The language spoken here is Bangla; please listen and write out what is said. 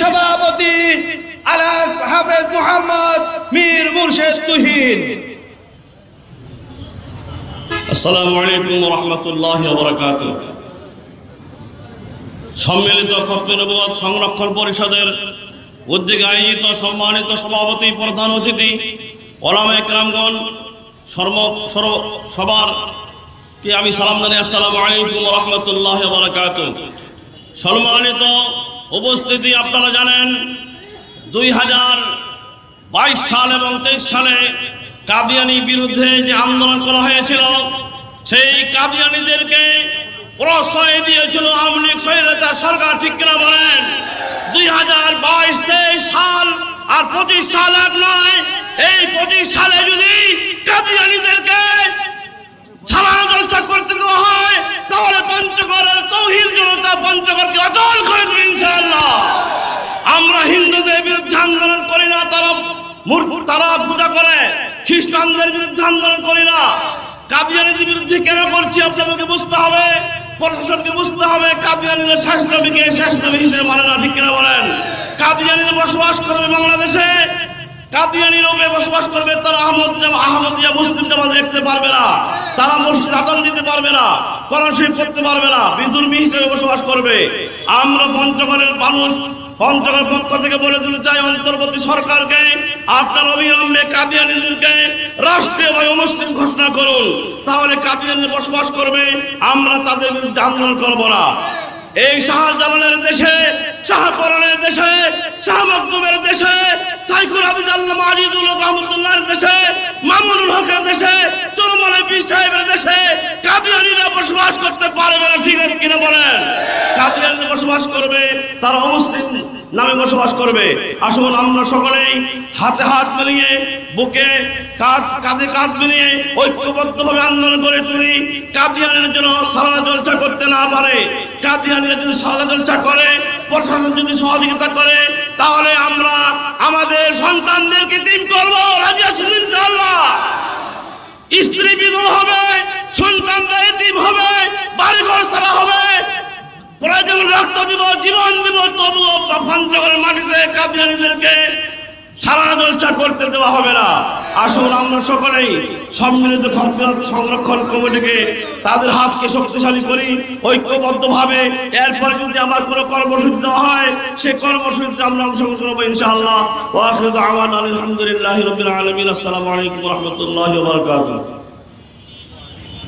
সভাপতি আলাস হাফেজ মোহাম্মদ মীর মুর্শেদ তুহিন। আসসালামু আলাইকুম রহমতুল্লাহ বরকাত সম্মিলিত খপ্ত নবুয়াদ সংরক্ষণ পরিষদের উদ্যোগে আয়োজিত সম্মানিত সভাপতি প্রধান অতিথি, ওলামা একরামগণ, সর্ব সবার কে আমি সালাম জানাই, আসসালামু আলাইকুম রহমতুল্লাহ বরকাত সম্মানিত উপস্থিতি আপনারা জানেন দুই হাজার বাইশ সাল এবং তেইশ সালে কাদিয়ানি বিরুদ্ধে যে আন্দোলন করা হয়েছিল, সেই কাদিয়ানিদেরকে প্রশ্রয় দিয়েছিল আওয়ামী স্বৈরাচার সরকার ঠিক কিনা বলেন? দুই হাজার বাইশ, তেইশ সাল আর পঁচিশ সাল এক নয়, এই পঁচিশ সালে যদি কাদিয়ানিদেরকে ছাড়ানো জলসা করতে দেওয়া হয়, তাহলে পঞ্চগড়ের তৌহিদ জনতা পঞ্চগড়কে অচল করে দেবে ইনশাআল্লাহ আমরা হিন্দুদের বিরুদ্ধে আন্দোলন করি না তারা মূর্খ তারা পূজা করে। খ্রিস্টানদের বিরুদ্ধে আন্দোলন করি না। কাবিয়ানিদের বিরুদ্ধে কেন করছি আপনাদেরকে বুঝতে হবে? প্রশাসনকে বুঝতে হবে কাবিয়ানিরা শেষ নবীকে শেষ নবী হিসেবে মানে না, ঠিক কিনা বলেন? কাবিয়ানিরা বসবাস করবে বাংলাদেশে। কাদিয়ানি রূপে বসবাস করবে, তারা আহমদ আহমদিয়া মুসলিম জামাত দেখতে পারবে না। তারা মসজিদ আদান দিতে পারবে না, কোরআন শরীফ পড়তে পারবে না বিদুর্মী হিসেবে বসবাস করবে। আমরা পঞ্চগড়ের মানুষ পঞ্চগড় পক্ষ থেকে বলে দিতে চাই অন্তর্বর্তী সরকারকে, আপনার অবিলম্বে কাদিয়ানিদেরকে রাষ্ট্রীয় বা মুসলিম ঘোষণা করুন। তাহলে কাদিয়ানি বসবাস করবে, আমরা তাদের বিরুদ্ধে আন্দোলন করব না। এই শাহজালালের দেশে শাহকরণের দেশে, শাহ মকদুমের দেশে সাইকুল আবিদ আল্লাহ রহমতুল্লাহর দেশে, মামুনুল হকের দেশে চরমলে পীর সাহেবের দেশে কাদিয়ানিরা বসবাস করতে পারবে না, ঠিক আছে কিনা বলেন? বসবাস করবে, তারা অমুসলিম নামে বসবাস করবে। আসুন আমরা সকলেই হাতে হাত মিলিয়ে, বুকে কাঁধ, কাঁধে কাঁধ মিলিয়ে ঐক্যবদ্ধভাবে আন্দোলন করে তুলি। কাদিয়ানের জন্য সালানা জলসা করতে না পারে। কাদিয়ানিরা যদি সালানা জলসা করে, প্রশাসন যদি সহযোগিতা করে, তাহলে আমরা আমাদের সন্তানদেরকে দিন করব। রাজি আছেন ইনশাআল্লাহ। স্ত্রী বিধবা হবে সন্তানরা রক্ত দিব, জীবন দিব, তবুও পঞ্চগড়ের মাটিতে কাবিয়ানিদেরকে সারা জলসা করতে দেওয়া হবে না। আসুন আমরা সকলেই সম্মিলিত সংরক্ষণ কমিটিকে তাদের হাতকে শক্তিশালী করি, ঐক্যবদ্ধভাবে। এরপরে যদি আমার কোনো কর্মসূচি দেওয়া হয় সেই কর্মসূচিতে আমরা অংশগ্রহণ করব ইনশাআল্লাহ। আলহামদুলিল্লাহ রবিল আলমিন। আসসালামু আলাইকুম রহমতুল্লাহ